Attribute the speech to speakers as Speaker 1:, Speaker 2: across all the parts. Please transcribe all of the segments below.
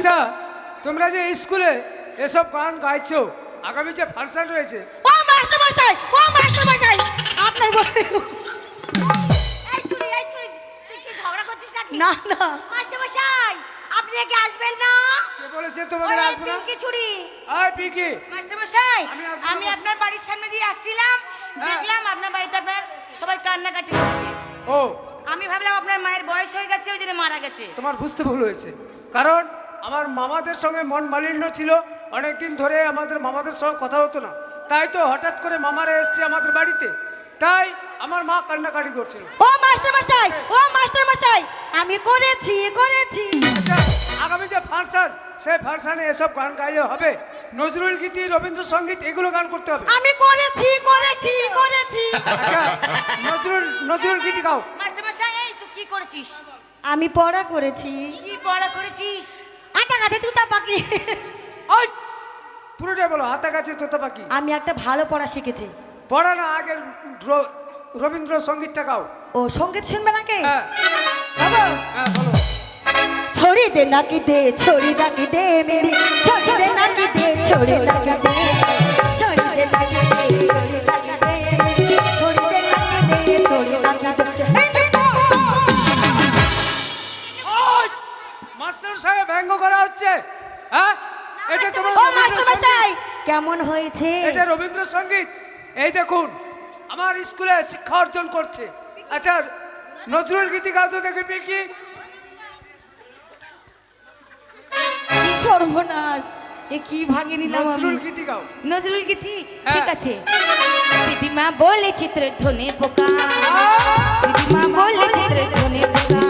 Speaker 1: আচ্ছা তোমরা যে স্কুলে এসব গান গাইছো আগামী যে ফাংশন রয়েছে।
Speaker 2: ও মাস্টার মশাই ও মাস্টার মশাই আপনার বই
Speaker 3: এই চুরি এই চুরি তুই কি ঝগড়া করছিস নাকি?
Speaker 2: না না।
Speaker 3: মাস্টার মশাই আপনি নাকি আসবেন না?
Speaker 1: কে বলেছে তোমাদের আসবে না?
Speaker 3: পিঙ্কি চুরি।
Speaker 1: আয় পিকি
Speaker 4: মাস্টার মশাই
Speaker 1: আমি।
Speaker 4: আপনার বাড়ির সামনে দিয়ে আসছিলাম
Speaker 1: হ্যাঁ।
Speaker 4: দেখলাম আপনার বাড়িতে আপনার সবাই কান্নাকাটি করছে।
Speaker 1: ও।
Speaker 4: আমি ভাবলাম আপনার মায়ের বয়স হয়ে গেছে ওই জন্য মারা গেছে।
Speaker 1: তোমার বুঝতে ভুল হয়েছে। কারণ আমার মামাদের সঙ্গে মন মালিন্য ছিল অনেকদিন ধরে আমাদের মামাদের সঙ্গে কথা হতো না। তাই তো হঠাৎ করে মামারা এসছে আমাদের বাড়িতে। তাই আমার মা কান্নাকাটি করছিল।
Speaker 2: ও মাস্টার মশাই ও মাস্টার মশাই আমি করেছি করেছি।
Speaker 1: আচ্ছা আগামী যে ফাংশন সেই ফাংশনে এসব গান গাইলে হবে। নজরুল গীতি রবীন্দ্রসঙ্গীত এগুলো গান করতে হবে।
Speaker 2: আমি করেছি করেছি করেছি।
Speaker 1: আচ্ছা নজরুল নজরুল গীতি গাও।
Speaker 4: মাস্টার মশাই এই তুই কি করেছিস?
Speaker 2: আমি পড়া করেছি।
Speaker 4: কি পড়া করেছিস?
Speaker 2: আটা গাছে তুতা পাখি।
Speaker 1: ওই পুরোটাই বলো হাতা কাছে তোতা পাখি।
Speaker 2: আমি একটা ভালো পড়া শিখেছি।
Speaker 1: পড়া না আগে র- রবীন্দ্রসঙ্গীতটা গাও।
Speaker 2: ও সংগীত শুনবে নাকি?
Speaker 1: হ্যাঁ। হ্যাঁ
Speaker 2: ছড়ি দে নাকি দে ছড়ি নাকি দে মেরি। ছড়ি দে নাকি দে ছড়ি নাকি দে। ছড়ি দে নাকি দে।
Speaker 1: সাহেব ব্যঙ্গ করা হচ্ছে? হ্যাঁ? এটা তোমার রবীন্দ্রসঙ্গীত।
Speaker 2: কেমন হয়েছে?
Speaker 1: এটা রবীন্দ্রসঙ্গীত এই দেখুন আমার স্কুলে শিক্ষা অর্জন করছে। আচ্ছা নজরুল গীতি গাও তো দেখি পিঙ্কি।
Speaker 4: কি সর্বনাশ এ কি ভাগে নিলাম
Speaker 1: নজরুল গীতি গাও।
Speaker 4: নজরুল গীতি?
Speaker 1: হ্যাঁ।
Speaker 4: ঠিক আছে। দিদিমা বলে চিত্র ধনে পোকা। দিদিমা বলে চিত্র ধনে পোকা।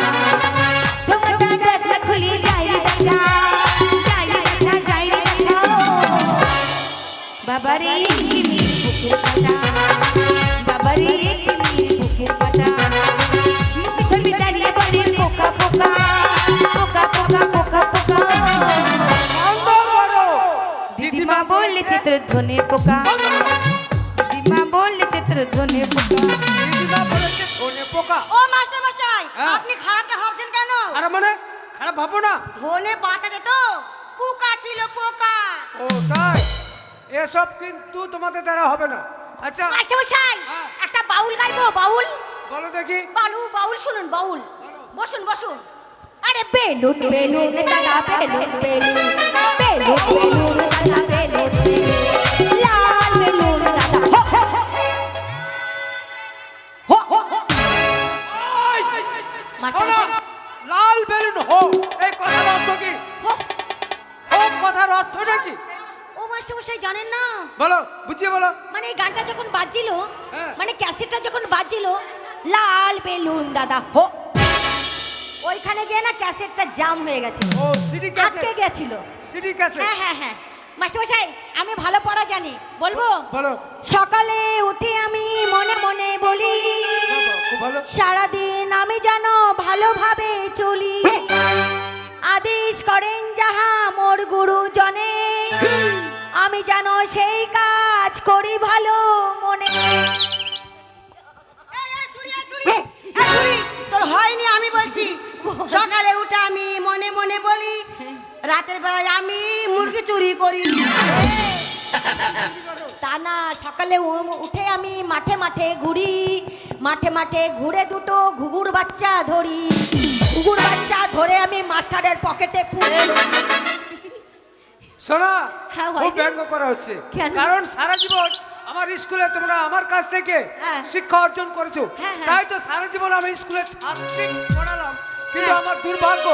Speaker 4: তোমাটা দেখ না খুলি বাবারে বুকের পাটা বাবারে বুকের মুখে ছবি দাঁড়িয়ে বলে পোকা পোকা পোকা পোকা পোকা পোকা। দিদিমা বললে চিত্র ধনে পোকা দিদিমা বললে চিত্র ধনে পোকা
Speaker 1: দিদিমা বলেছে ধনে পোকা
Speaker 2: ও মাস্টার মশাই
Speaker 1: হ্যাঁ।
Speaker 2: আপনি খারাপটা ভাবছেন কেন
Speaker 1: আর মানে খারাপ ভাবো না।
Speaker 2: ধনে পাতাতে তো। পোকা ছিল পোকা।
Speaker 1: ও তাই এসব কিন্তু তোমাদের দ্বারা হবে না। আচ্ছা।
Speaker 3: মাস্টার মশাই
Speaker 1: হ্যাঁ।
Speaker 3: একটা বাউল গাইবো বাউল?
Speaker 1: বলো দেখি।
Speaker 3: বালু বাউল শুনুন বাউল। বসুন বসুন।
Speaker 2: আরে বেলুন বেলুন দাদা বেলুন বেলুন বেলুন বেলুন দাদা বেলুন হো
Speaker 1: এই কথার অর্থ কি? হো। কথার অর্থটা কি?
Speaker 3: ও মাস্টার মশাই জানেন না?
Speaker 1: বলো বুঝিয়ে বলো।
Speaker 3: মানে এই গানটা যখন বাজছিল
Speaker 1: হ্যাঁ।
Speaker 3: মানে ক্যাসেটটা যখন বাজছিল
Speaker 2: লাল বেলুন দাদা হো।
Speaker 3: ওইখানে গিয়ে না ক্যাসেটটা জাম হয়ে গেছে
Speaker 1: ও সিডি
Speaker 3: আটকে
Speaker 1: ক্যাসেট সিডি ক্যাসেট।
Speaker 3: হ্যাঁ হ্যাঁ হ্যাঁ। মাস্টার মশাই আমি ভালো পড়া জানি বলব?
Speaker 1: বলো।
Speaker 2: সকালে উঠে আমি মনে মনে বলি সারাদিন আমি যেন ভালোভাবে চলি। আদেশ করেন যাহা মোর গুরুজনে। আমি যেন সেই কাজ করি ভালো মনে। তোর হয়নি আমি বলছি। সকালে উঠে আমি মনে মনে বলি রাতের বেলায় আমি মুরগি চুরি করি। তা না সকালে উঠে আমি মাঠে মাঠে ঘুরি। মাঠে মাঠে ঘুরে দুটো ঘুঘুর বাচ্চা ধরি ঘুঘুর বাচ্চা ধরে আমি মাস্টারের পকেটে পুরে
Speaker 1: শোনা
Speaker 2: হ্যাঁ,
Speaker 1: খুব। ব্যঙ্গ করা হচ্ছে কারণ সারা জীবন আমার স্কুলে তোমরা আমার কাছ থেকে
Speaker 2: হ্যাঁ।
Speaker 1: শিক্ষা অর্জন করেছ
Speaker 2: হ্যাঁ।
Speaker 1: তাই তো সারা জীবন আমি স্কুলে ছাত্রী পড়ালাম কিন্তু। আমার দুর্ভাগ্য।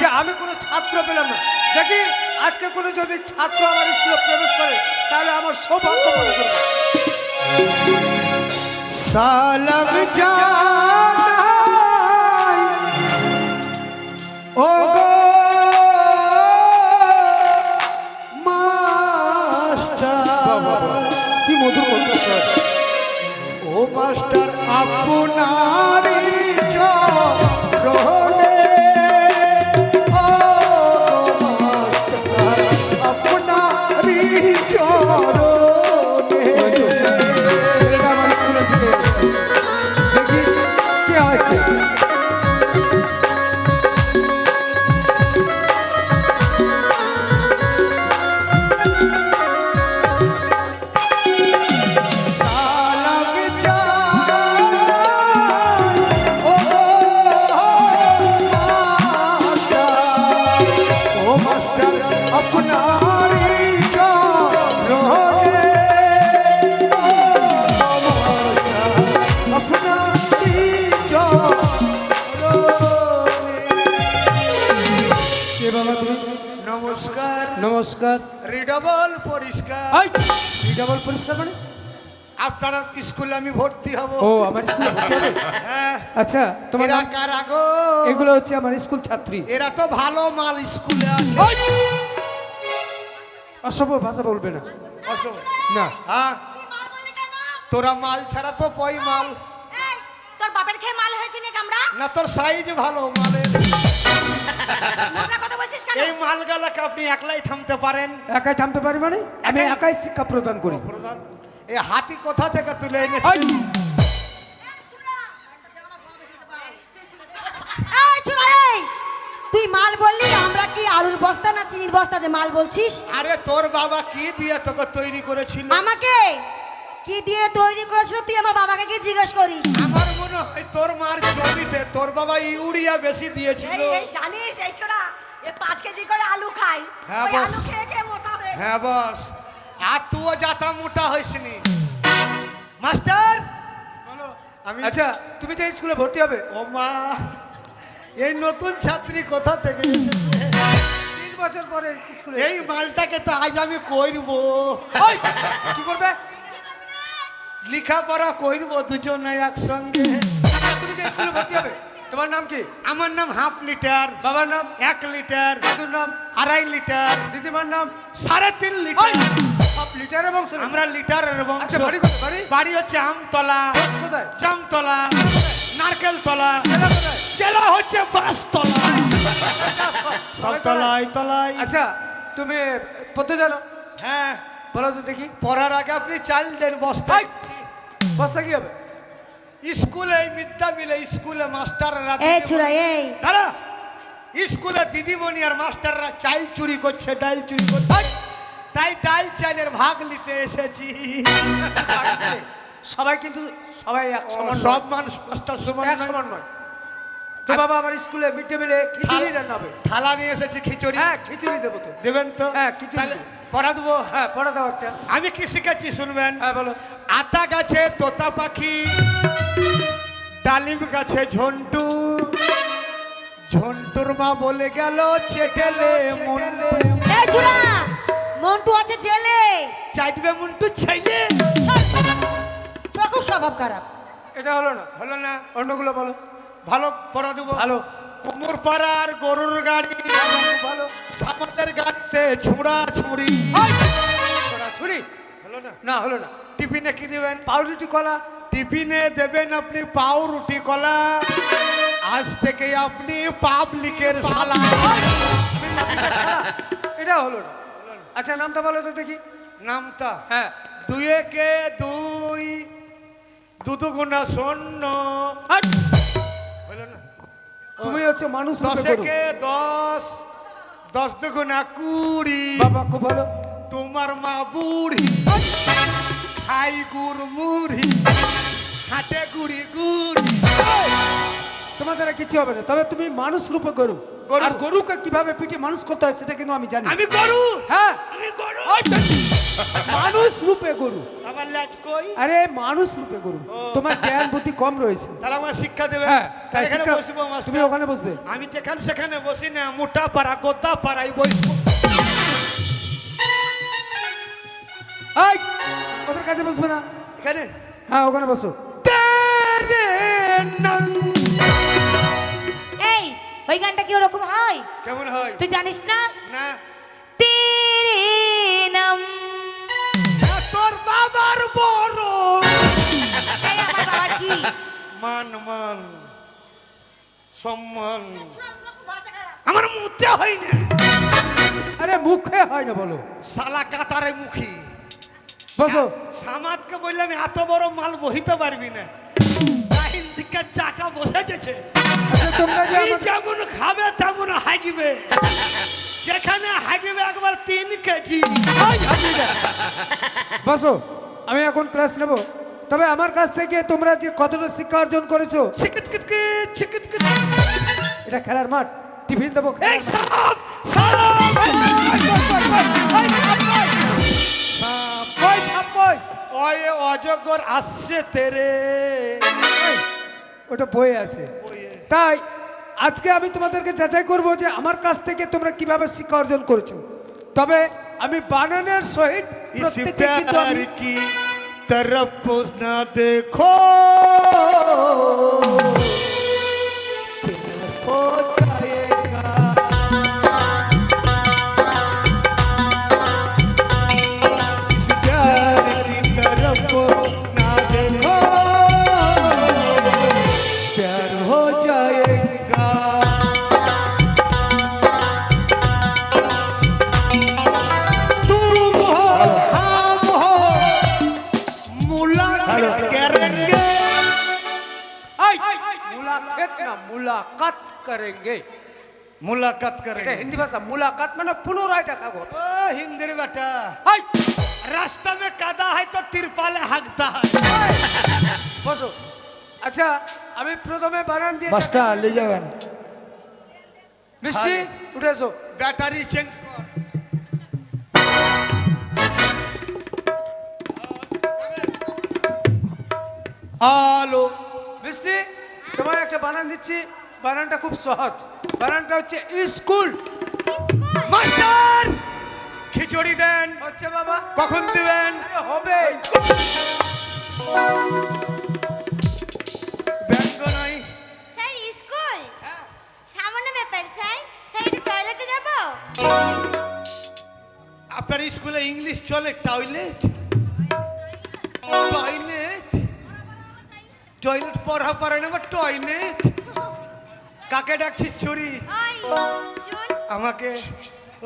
Speaker 1: যে আমি কোনো ছাত্র পেলাম না দেখি আজকে কোনো যদি ছাত্র আমার স্কুলে প্রবেশ করে তাহলে আমার সৌভাগ্য মনে করব
Speaker 5: সালাম জানাই ও
Speaker 1: ডাবল পরিষ্কার মানে
Speaker 5: আপনার স্কুলে আমি ভর্তি হব।
Speaker 1: ও আমার স্কুলে ভর্তি হবে?
Speaker 5: হ্যাঁ।
Speaker 1: আচ্ছা তোমার
Speaker 5: এরা
Speaker 1: নাম?
Speaker 5: কারা গো
Speaker 1: এগুলো হচ্ছে আমার স্কুল ছাত্রী।
Speaker 5: এরা তো ভালো মাল স্কুলে আছে।
Speaker 1: অসভ্য ভাষা বলবে না।
Speaker 5: অসম।
Speaker 1: না।
Speaker 5: হ্যাঁ।
Speaker 3: তুই মাল বললি কেন?
Speaker 5: তোরা মাল ছাড়া তো পই মাল।
Speaker 3: তোর বাপের খেয়ে মাল হয়েছে নাকি আমরা?
Speaker 5: না তোর সাইজ ভালো মালের। এই মালগালাকে আপনি একলাই থামতে পারেন
Speaker 1: একাই থামতে পারি মানে আমি
Speaker 5: একাই?
Speaker 1: শিক্ষা প্রদান করি
Speaker 5: এই হাতি কোথা থেকে তুলে! এনেছে
Speaker 2: তুই মাল বললি আমরা কি আলুর বস্তা না চিনির বস্তা যে মাল বলছিস
Speaker 5: আরে তোর বাবা কি দিয়ে তোকে তৈরি করেছিল
Speaker 2: আমাকে কি দিয়ে তৈরি করেছিল তুই আমার বাবাকে কি জিজ্ঞেস করিস?
Speaker 5: আমার মনে হয় তোর মার বাবা ইউরিয়া বেশি দিয়েছিল।
Speaker 3: জানিস এই ছোড়া এ পাঁচ কেজি করে আলু খাই।
Speaker 5: হ্যাঁ, বস।
Speaker 3: আলু খেয়ে খেয়ে মোটা হয়ে
Speaker 5: হ্যাঁ বস। আর তুও যাতা মোটা হইসনি। মাস্টার আমি-
Speaker 1: আচ্ছা তুমি তো স্কুলে ভর্তি হবে।
Speaker 5: ও মা এই নতুন ছাত্রী কোথা থেকে এসেছে?
Speaker 1: তিন বছর পরে স্কুলে
Speaker 5: এই মালটাকে তো আজ আমি কইরব
Speaker 1: হাই! কি করবে?
Speaker 5: লেখাপড়া কইরব দুজনে একসঙ্গে।
Speaker 1: আচ্ছা, তুমি তো স্কুলে ভর্তি হবে। তোমার নাম কি?
Speaker 5: আমার নাম হাফ লিটার
Speaker 1: বাবার নাম?
Speaker 5: এক লিটার
Speaker 1: দাদুর নাম?
Speaker 5: আড়াই লিটার
Speaker 1: দিদিমার নাম?
Speaker 5: সাড়ে তিন লিটার।
Speaker 1: সব লিটারে বংশ
Speaker 5: আমরা লিটারের বংশ।
Speaker 1: আচ্ছা বাড়ি বাড়ি?
Speaker 5: বাড়ি হচ্ছে আমতলা।
Speaker 1: কোথায়?
Speaker 5: জামতলা নারকেল তলা
Speaker 1: জেলা
Speaker 5: হচ্ছে বাসতলা সব তলায় তলায়।
Speaker 1: আচ্ছা তুমি পড়তে জানো?
Speaker 5: হ্যাঁ।
Speaker 1: বলো তো দেখি।
Speaker 5: পড়ার আগে আপনি চাল দেন বস্তা
Speaker 1: বস্তা কি হবে?
Speaker 5: স্কুলে এই মিথ্যা মিলে স্কুলে মাস্টাররা
Speaker 2: এই ছোড়া এই।
Speaker 5: দাঁড়া! স্কুলে দিদিমণি আর মাস্টাররা চাল চুরি করছে ডাল চুরি করছে। তাই ডাল চালের ভাগ নিতে এসেছি।
Speaker 1: সবাই কিন্তু সবাই এক সমান
Speaker 5: সব। মানুষ মাস্টার সমান
Speaker 1: এক
Speaker 5: নয়।
Speaker 1: সমান নয়। তো বাবা আমার স্কুলে মিড ডে মিলে খিচুড়ি রান্না হবে।
Speaker 5: থালা নিয়ে এসেছি খিচুড়ি।
Speaker 1: হ্যাঁ খিচুড়ি দেবো তো।
Speaker 5: দেবেন তো?
Speaker 1: হ্যাঁ, খিচুড়ি।
Speaker 5: পড়া দেবো?
Speaker 1: হ্যাঁ পড়া দাও একটা।
Speaker 5: আমি কি শিখেছি শুনবেন?
Speaker 1: হ্যাঁ বলো।
Speaker 5: আতা গাছে তোতা পাখি ডালিম গাছে ঝন্টু। ঝন্টুর মা বলে গেল চেটেলে মন্টু।
Speaker 2: এই ছোড়া মন্টু আছে জেলে।
Speaker 5: চাইটবে মন্টু ছেলে?
Speaker 2: তোর খুব স্বভাব খারাপ।
Speaker 1: এটা হলো না।
Speaker 5: হলো না।
Speaker 1: অন্যগুলো বলো।
Speaker 5: ভালো পড়া দেবো।
Speaker 1: ভালো।
Speaker 5: কোমর পাড়ার গরুর গাড়ি।
Speaker 1: ভালো।
Speaker 5: সামাদের গাড়িতে ছুঁড়া ছুঁড়ি
Speaker 1: ছুরি?
Speaker 5: হলো না?
Speaker 1: না হলো না।
Speaker 5: টিফিনে কি দিবেন?
Speaker 1: পাউরুটি কলা।
Speaker 5: টিফিনে দেবেন আপনি পাউ রুটি কলা। আজ থেকে আপনি পাবলিকের সালা
Speaker 1: এটা হলো না। আচ্ছা নামটা বলো তো দেখি।
Speaker 5: নামটা?
Speaker 1: হ্যাঁ।
Speaker 5: দুয়ে কে দুই দুদু গুণা শূন্য! হলো না?
Speaker 1: তুমি হচ্ছে মানুষ
Speaker 5: দশে কে দশ দশ দুগুণা কুড়ি।
Speaker 1: বাবা খুব ভালো।
Speaker 5: তোমার মা বুড়ি। খাই গুড় মুড়ি। হাটে গুড়ি গুড়ি।
Speaker 1: তোমার দ্বারা কিছু হবে না তবে তুমি মানুষ রূপে গরু।
Speaker 5: গরু।
Speaker 1: আর গরুকে কীভাবে পিঠে মানুষ করতে হয় সেটা কিন্তু আমি জানি।
Speaker 5: আমি গরু।
Speaker 1: হ্যাঁ।
Speaker 5: আমি গরু।
Speaker 1: মানুষ রূপে গরু।
Speaker 5: আমার লাজ কই?
Speaker 1: আরে মানুষ রূপে গরু। তোমার জ্ঞান বুদ্ধি কম রয়েছে।
Speaker 5: তাহলে আমার শিক্ষা দেবে।
Speaker 1: হ্যাঁ তাই শিক্ষা-
Speaker 5: বসবো মাস্টার।
Speaker 1: তুমি ওখানে বসবে।
Speaker 5: আমি যেখানে সেখানে বসি না মোটা পাড়া গোদা পাড়াই বসবো।
Speaker 1: এই ওদের কাছে বসবে না।
Speaker 5: এখানে?
Speaker 1: হ্যাঁ ওখানে বসো।
Speaker 4: এই ওই গানটা কি ওরকম হয়?
Speaker 5: কেমন হয়?
Speaker 4: তুই জানিস না?
Speaker 5: না।
Speaker 4: তেরে নাম।
Speaker 5: মান মান সম্মান। আমার মুখে হয় না।
Speaker 1: আরে মুখে হয় না বলো।
Speaker 5: সালা কাতারে মুখী।
Speaker 1: বসো।
Speaker 5: সামাদকে বললাম এত বড় মাল বহিতে পারবি না। দিকে চাকা বসে গেছে।
Speaker 1: আচ্ছা তোমরা
Speaker 5: যেমন খাবে তেমন হাগিবে। যেখানে হাগিবে একবার তিন কেজি।
Speaker 1: বসো আমি এখন ক্লাস নেব। তবে আমার কাছ থেকে তোমরা যে কতটা শিক্ষা অর্জন করেছ। এটা খেলার মাঠ টিফিন দেবো।
Speaker 5: অজগর আসছে তেরে।
Speaker 1: ওটা বয়ে আছে। তাই আজকে আমি তোমাদেরকে যাচাই করব যে আমার কাছ থেকে তোমরা কীভাবে শিক্ষা অর্জন করেছ। তবে আমি বানানের সহিত প্রত্যেককে
Speaker 5: तरफ न देखो
Speaker 1: মুলাকাত না মুলাকাত করেঙ্গে
Speaker 5: मुलाकात
Speaker 1: এটা
Speaker 5: करेंगे
Speaker 1: হিন্দি ভাষা মুলাকাত মানে পুনরায় দেখা গো
Speaker 5: ओ हिंदी बेटा
Speaker 1: হাই
Speaker 5: रास्ता में कादा है तो तिरपाल हकता है
Speaker 1: বসো আচ্ছা আমি প্রথমে বানান দিয়ে
Speaker 6: মাস্টার নিয়ে যাবেন
Speaker 1: মিষ্টি উঠে এসো
Speaker 5: बैटरी चेंज कर আলো
Speaker 1: মিষ্টি তোমার একটা বানান দিচ্ছি। বানানটা খুব সহজ। বানানটা হচ্ছে স্কুল।
Speaker 5: মাস্টার! খিচুড়ি দেন।
Speaker 1: হচ্ছে বাবা।
Speaker 5: কখন দিবেন?
Speaker 1: হবে।
Speaker 5: ব্যঙ্গ
Speaker 3: স্যার স্কুল? সামান্য ব্যাপার স্যার। স্যার একটু টয়লেটে যাব?
Speaker 5: আপনার স্কুলে ইংলিশ চলে? টয়লেট? টয়লেট? টয়লেট পড়া পারে না বা টয়লেট কাকে ডাকছিস ছুরি? আমাকে।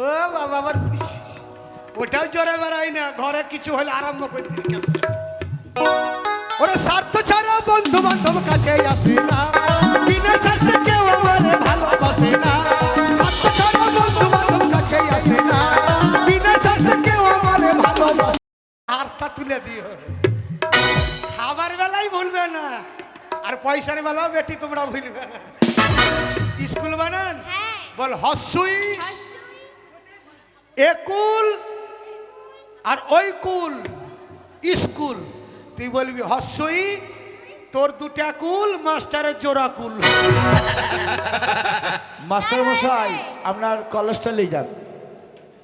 Speaker 5: ও বাবা আবার। ওটাও জোরে বেড়াই না ঘরে কিছু হলে আরম্ভ করে ক্যাসেট। ওরে স্বার্থ ছাড়া বন্ধু বান্ধব কাছে আসে না। বিনা স্বার্থে কেউ আমার ভালোবাসে না। স্বার্থ ছাড়া বন্ধু বান্ধব কাছে আসে না। বিনা স্বার্থে কেউ আমার ভালোবাসে হারটা তুলে দিও। খাবার বেলায় ভুলবে না। আর পয়সার বেলাও বেটি তোমরা ভুলবে না। স্কুল বানান?
Speaker 3: হ্যাঁ।
Speaker 5: বল হসুই একুল আর ওই কুল স্কুল। তুই বলবি হসুই তোর দুটা কুল মাস্টারের জোড়া কুল।
Speaker 6: মাস্টার মশাই আপনার কলেজটা নিয়ে যান।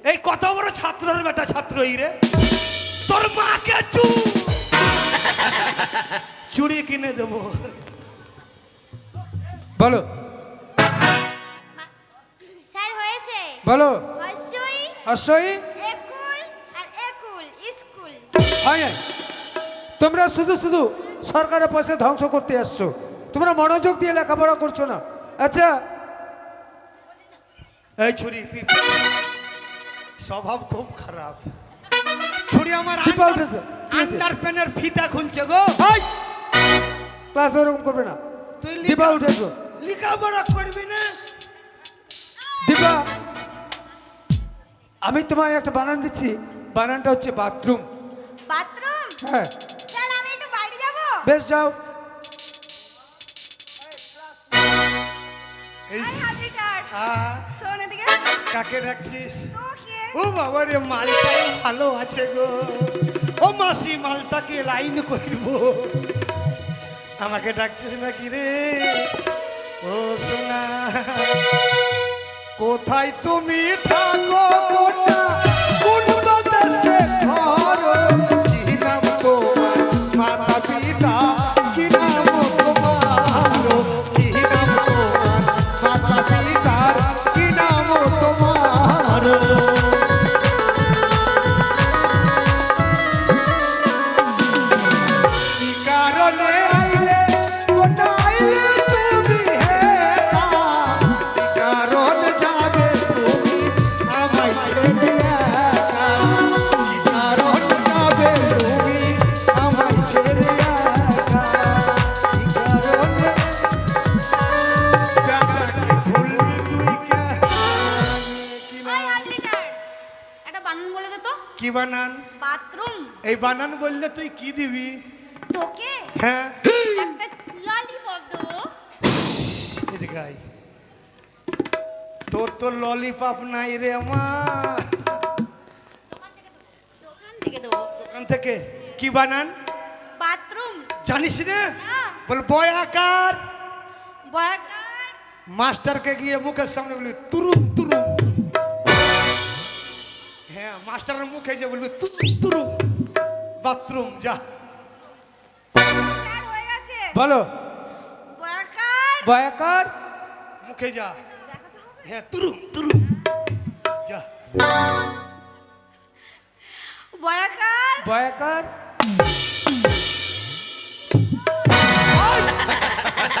Speaker 5: এই কত বড় ছাত্রের বেটা ছাত্র এই রে? তোর মাকে চু চুড়ি কিনে দেবো।
Speaker 1: বলো।
Speaker 3: স্যার হয়েছে।
Speaker 1: বলো।
Speaker 3: হস্যই
Speaker 1: অশ্বই?
Speaker 3: একুল আর একুল স্কুল।
Speaker 1: হয় তোমরা শুধু শুধু সরকারের পয়সা ধ্বংস করতে আসছো। তোমরা মনোযোগ দিয়ে লেখাপড়া করছ না। আচ্ছা।
Speaker 5: এই ছুরি স্বভাব খুব খারাপ। ছুরি আমার
Speaker 1: দীপা উঠেছে, কি হয়েছে?
Speaker 5: আন্ডার প্যানের ফিতা খুলছে গো।
Speaker 1: ক্লাস ওরকম করবে না।
Speaker 5: তুই
Speaker 1: দীপা উঠেছো
Speaker 5: লেখাপড়া করবি না?
Speaker 1: দীপা! আমি তোমায় একটা বানান দিচ্ছি। বানানটা হচ্ছে বাথরুম।
Speaker 3: বাথরুম?
Speaker 1: হ্যাঁ।
Speaker 3: আমি একটু বাইরে যাব।
Speaker 1: বেশ যাও।
Speaker 5: এই আহ, কাকে রাখছিস ও বাবা রে মালটা ভালো আছে গো। ও মাসি, মালটাকে লাইন করব। আমাকে ডাকছিস নাকি রে? ও সোনা, কোথায় তুমি থাকো কোটা তুই কি দিবি?
Speaker 3: তোকে?
Speaker 5: হ্যাঁ।
Speaker 3: একটা ললিপপ দেবো।
Speaker 5: এদিকে আয়। তোর তো ললিপপ নাই রে আমার
Speaker 3: দোকান থেকে দেবো।
Speaker 5: দোকান থেকে কি বানান?
Speaker 3: বাথরুম।
Speaker 5: জানিস না। বল বয়াকার
Speaker 3: বয়াকার
Speaker 5: মাস্টারকে গিয়ে মুখের সামনে বলবি তুরুম তুরুম। হ্যাঁ মাস্টারের মুখে যে বলবি তুরুম তুরুম। বাথরুম যা।
Speaker 3: হয়ে
Speaker 1: বলো।
Speaker 3: বয়াকার।
Speaker 5: মুখে যা। হ্যাঁ তুরুম তুরুম। যা।
Speaker 3: বয়াকার।
Speaker 1: বয়াকার?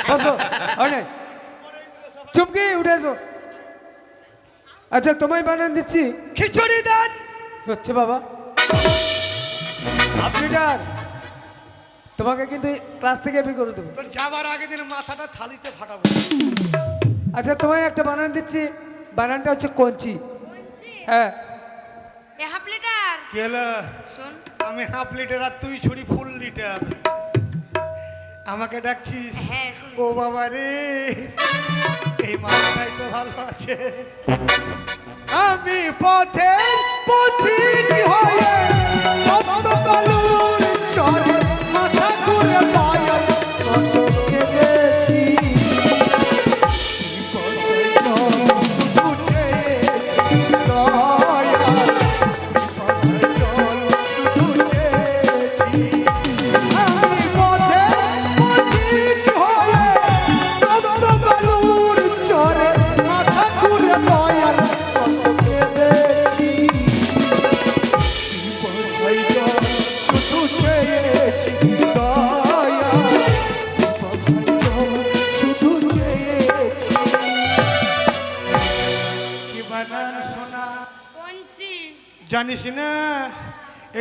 Speaker 1: বসো অনেক চুপকি উঠে এসো। আচ্ছা তোমায় বানান দিচ্ছি।
Speaker 5: খিচুড়ি দেন।
Speaker 1: হচ্ছে বাবা। ডার তোমাকে কিন্তু ক্লাস থেকে বি করে দেবো।
Speaker 5: তোর যাবার আগে দিন মাথাটা থালিতে ফাটাবো।
Speaker 1: আচ্ছা তোমায় একটা বানান দিচ্ছি। বানানটা হচ্ছে কঞ্চি। হ্যাঁ।
Speaker 3: এ হাফ লিটার?
Speaker 5: কেলা
Speaker 3: শোন।
Speaker 5: আমি হাফ লিটার আর তুই ছুরি ফুল লিটার। আমাকে ডাকছিস?
Speaker 3: হ্যাঁ,
Speaker 5: ও বাবা রে এই মাথাটাই তো ভালো আছে। আমি পথে পথিক হয়ে বালুর চরে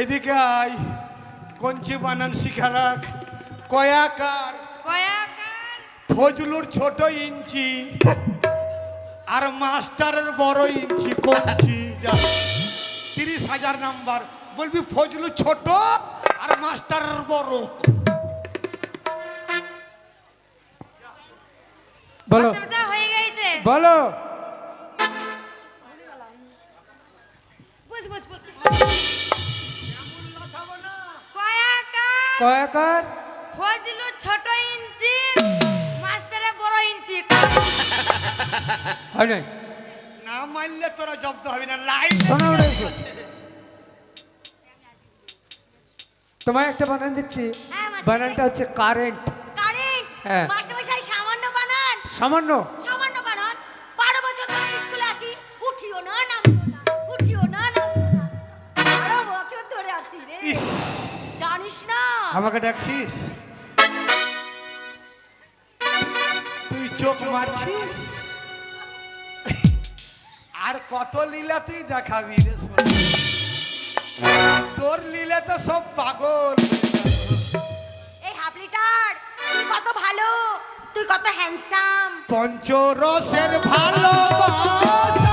Speaker 5: এদিকে আয় কঞ্চি বানান শিখা রাখ কয়াকার
Speaker 3: কয়াকার।
Speaker 5: ফজলুর ছোট ইঞ্চি আর মাস্টারের বড় ইঞ্চি কঞ্চি যা। তিরিশ হাজার নাম্বার বলবি ফজলু ছোট আর মাস্টারের বড়।
Speaker 1: বলো।
Speaker 3: হয়ে গেছে।
Speaker 1: বলো।
Speaker 3: কয়াকার ফজলু ছোট ইঞ্চি মাস্টারে বড় ইঞ্চি।
Speaker 1: হয় নাই?
Speaker 5: না মানলে তোরা জব্দ হবে না লাইন
Speaker 1: শোনো তোমায় একটা বানান দিচ্ছি।
Speaker 3: হ্যাঁ।
Speaker 1: বানানটা হচ্ছে কারেন্ট।
Speaker 3: কারেন্ট?
Speaker 1: হ্যাঁ।
Speaker 3: মাস্টার মশাই সামান্য বানান।
Speaker 1: সামান্য?
Speaker 5: আমাকে ডাকছিস? তুই চোখ মারছিস? আর কত লীলা তুই দেখাবি রে? তোর লীলা তো সব পাগল।
Speaker 3: এই হাফ লিটার তুই কত ভালো তুই কত হ্যান্ডসাম
Speaker 5: পঞ্চরসের ভালোবাসা।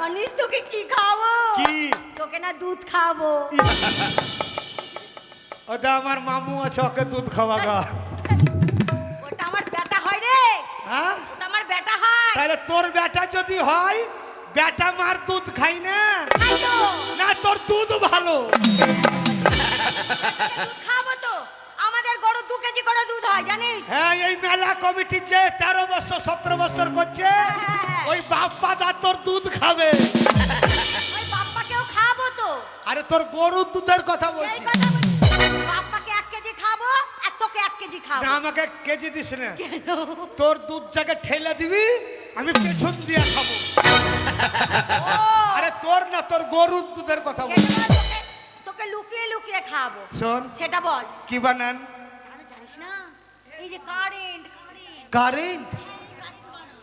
Speaker 3: জানিস
Speaker 5: তোকে কি খাওয়াবো?
Speaker 3: কি? তোকে না দুধ খাওয়াবো।
Speaker 5: ওটা আমার মামু আছে ওকে দুধ খাওয়াগা।
Speaker 3: ওটা আমার বেটা হয় রে।
Speaker 5: হ্যাঁ?
Speaker 3: ওটা আমার বেটা হয়।
Speaker 5: তাহলে তোর বেটা যদি হয় বেটা মার দুধ খাই না? না তোর দুধ ভালো।
Speaker 3: হয় জানিস?
Speaker 5: হ্যাঁ এই মেলা কমিটি যে তেরো বছর সতেরো বছর করছে
Speaker 3: হ্যাঁ।
Speaker 5: ওই বাপ্পা দা তোর দুধ খাবে।
Speaker 3: ওই বাপ্পাকেও খাব তো।
Speaker 5: আরে তোর গরুর দুধের কথা
Speaker 3: সেই
Speaker 5: বলছি।
Speaker 3: কথা বাপ্পাকে এক কেজি খাব আর তোকে এক কেজি
Speaker 5: না আমাকে কেজি দিস না।
Speaker 3: কেন?
Speaker 5: তোর দুধটাকে ঠেলে দিবি আমি পেছন দিয়ে খাব। আরে তোর না তোর গরুর দুধের কথা বল
Speaker 3: তোকে তোকে লুকিয়ে লুকিয়ে খাব।
Speaker 5: শোন।
Speaker 3: সেটা বল।
Speaker 5: কি বানান?
Speaker 3: আরে জানিস না। এই যে কারেন্ট কারেন্ট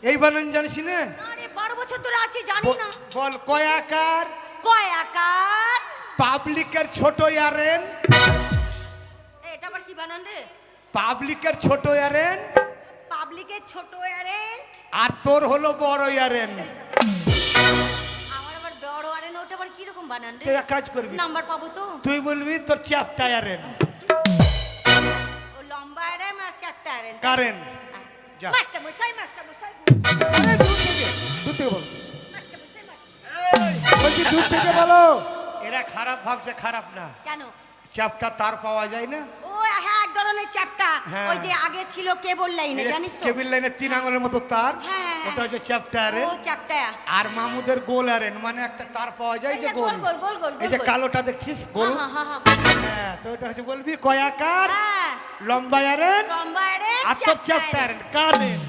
Speaker 5: এই বানান জানিস না
Speaker 3: আরে বারো বছর ধরে আছি জানি না।
Speaker 5: বল কয়াকার
Speaker 3: কয় আকার?
Speaker 5: পাবলিকের ছোট ইয়ারেন।
Speaker 3: এটা আবার কি বানান রে?
Speaker 5: পাবলিকের ছোট ইয়ারেন।
Speaker 3: পাবলিকের ছোট এরেন্ট
Speaker 5: আর তোর হলো বড় ইয়ারেন।
Speaker 3: আমার আবার বড় আরেন ওটা আবার কি রকম বানান রে?
Speaker 5: তুই এক কাজ করবি।
Speaker 3: নাম্বার পাবো তো?
Speaker 5: তুই বলবি তোর চ্যাপটা ইয়ারেন।
Speaker 3: এরেন আর চারটা এরেন
Speaker 5: কারেন যা।
Speaker 3: মাস্টার মশাই মাস্টার মশাই
Speaker 6: দূর থেকে বলো
Speaker 3: মাস্টার মশাই মাস্টার-
Speaker 6: বলছি দূর থেকে বলো
Speaker 5: এরা খারাপ ভাবছে খারাপ না
Speaker 3: কেন
Speaker 5: চাপটা তার পাওয়া যায় না
Speaker 3: হ্যাঁ এক ধরনের চ্যাপটা।
Speaker 5: হ্যাঁ।
Speaker 3: ওই যে আগে ছিল কেবল লাইনে জানিস তো?
Speaker 5: কেবিল লাইনের তিন আঙুলের মতো তার?
Speaker 3: হ্যাঁ, হ্যাঁ,
Speaker 5: ওটা হচ্ছে চ্যাপটা
Speaker 3: ও চ্যাপটা
Speaker 5: আর মামুদের গোল আরেন মানে একটা তার পাওয়া যায়
Speaker 3: এই
Speaker 5: যে
Speaker 3: যে
Speaker 5: গোল।
Speaker 3: গোল, গোল, গোল, গোল,
Speaker 5: এই যে
Speaker 3: গোল।
Speaker 5: কালোটা দেখছিস? গোল?
Speaker 3: হ্যাঁ, হ্যাঁ, হ্যাঁ,
Speaker 5: হ্যাঁ তো ওটা হচ্ছে বলবি কয়াকার
Speaker 3: হ্যাঁ।
Speaker 5: লম্বা আরেন
Speaker 3: লম্বা
Speaker 5: আর তোর চ্যাপটা আরেন কারেন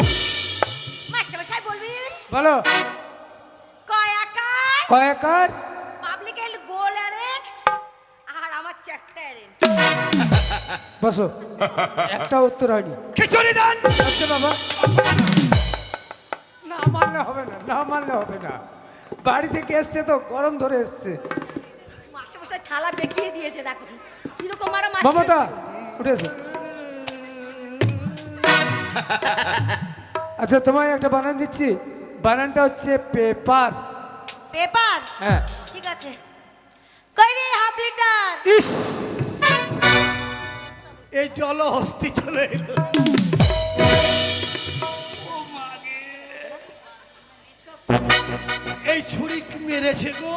Speaker 3: মাস্টার বলবি?
Speaker 1: বলো।
Speaker 3: কয় আকার?
Speaker 1: কয়েকার বসো। একটা উত্তর হয়নি।
Speaker 5: খিচুড়ি দেন!
Speaker 1: আচ্ছা বাবা। না মানলে হবে না না মানলে হবে না। বাড়ি থেকে এসছে তো গরম ধরে এসছে।
Speaker 3: মাস্টার মশাই থালা দেখিয়ে দিয়েছে দেখুন কীরকম আর
Speaker 1: মমতা উঠে এসো। আচ্ছা তোমায় একটা বানান দিচ্ছি। বানানটা হচ্ছে পেপার।
Speaker 3: পেপার?
Speaker 1: হ্যাঁ।
Speaker 3: ঠিক আছে। কই রে হাফ লিটার?
Speaker 5: ইস! এই জল হস্তি চলে এলো। এই ছুরি কি মেরেছে গো?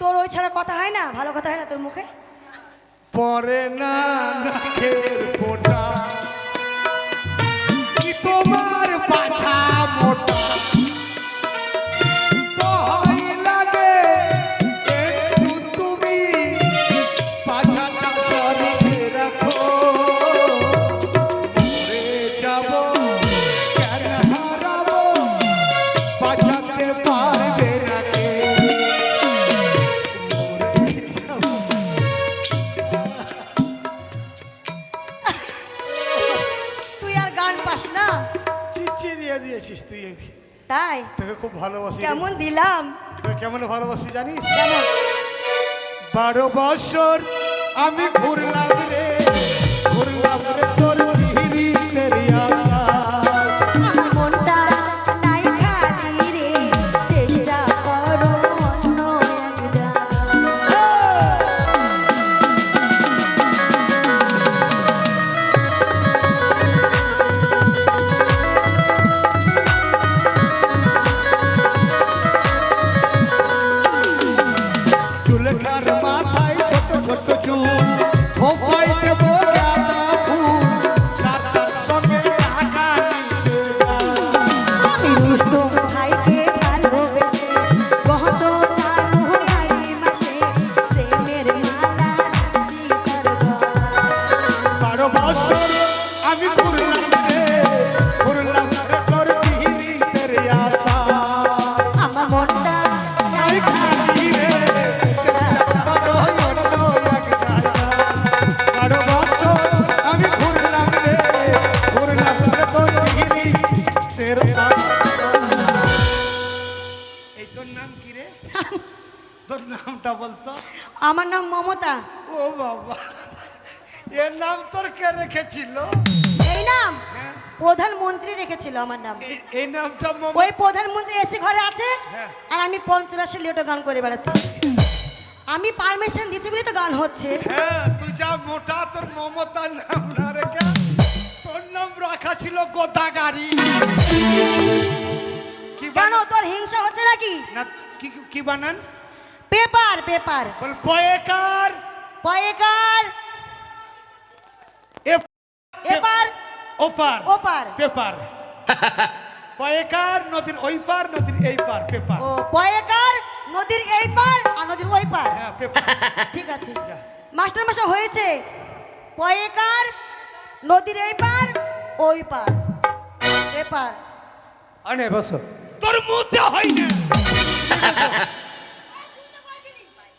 Speaker 2: তোর ওই ছাড়া কথা হয় না? ভালো কথা হয় না তোর মুখে?
Speaker 5: পরে না নাকের ফোটা। কি তোমার পাছা?
Speaker 2: পাস না?
Speaker 5: চিচিরিয়ে দিয়েছিস তুই।
Speaker 2: তাই?
Speaker 5: তোকে খুব ভালোবাসি
Speaker 2: কেমন দিলাম?
Speaker 5: তোকে কেমন ভালোবাসি জানিস?
Speaker 2: কেমন?
Speaker 5: বারো বছর আমি ঘুরলাম রে। ঘুরলাম রে তোর
Speaker 2: আমি পঞ্চরাশি লিটো গান করে বেড়াচ্ছি। আমি পারমিশন দিচ্ছি বলে তো গান হচ্ছে।
Speaker 5: হ্যাঁ তুই যা মোটা তোর মমতার নাম না রেখে তোর নাম রাখা ছিল গোদাগাড়ি। কি
Speaker 2: কেন তোর হিংসা হচ্ছে নাকি?
Speaker 5: না কি কি বানান?
Speaker 2: Paper paper.
Speaker 5: বল পয়েকার।
Speaker 2: পয়েকার। এপার।
Speaker 5: ওপার
Speaker 2: ওপার।
Speaker 5: পেপার। পয়েকার নদীর ওই পার নদীর এই পার পেপার।
Speaker 2: ও পয়েকার নদীর এই পার আর নদীর ওই পার।
Speaker 5: হ্যাঁ পেপার।
Speaker 2: ঠিক আছে।
Speaker 5: যা।
Speaker 2: মাস্টার মশাই হয়েছে। পয়েকার নদীর এই পার ওই পার। পেপার পার।
Speaker 1: আনে বসো।
Speaker 5: তোর মুতে হয় না